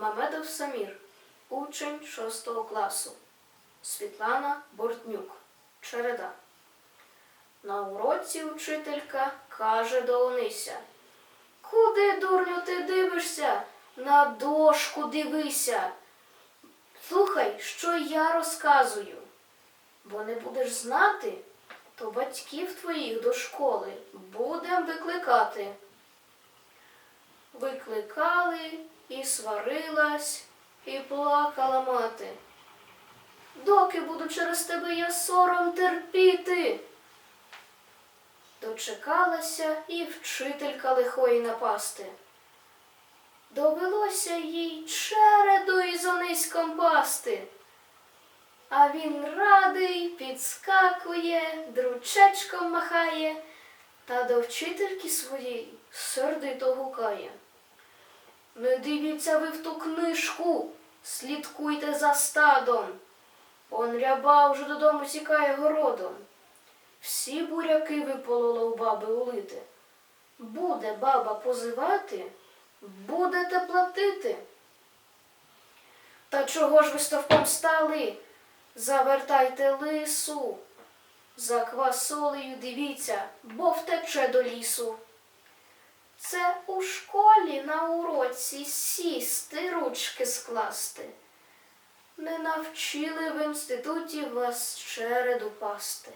Мамедов Самір, учень 6 класу. Світлана Бортнюк, Череда. На уроці учителька каже до Онися. Куди, дурню, ти дивишся? На дошку дивися. Слухай, що я розказую. Бо не будеш знати, то батьків твоїх до школи будем викликати. Викликали і сварилась, і плакала мати. Доки буду через тебе я сором терпіти. Дочекалася і вчителька лихої напасти. Довелося їй череду із ониськом пасти. А він радий, підскакує, дручечком махає, та до вчительки своєї сердито гукає. Не дивіться ви в ту книжку, слідкуйте за стадом. Он ряба вже додому тікає городом. Всі буряки виполола у баби улити. Буде баба позивати, будете платити. Та чого ж ви стовпом стали? Завертайте лису. За квасолею дивіться, бо втече до лісу. Це у школі на уроці сісти, ручки скласти. Не навчили в інституті вас череду пасти.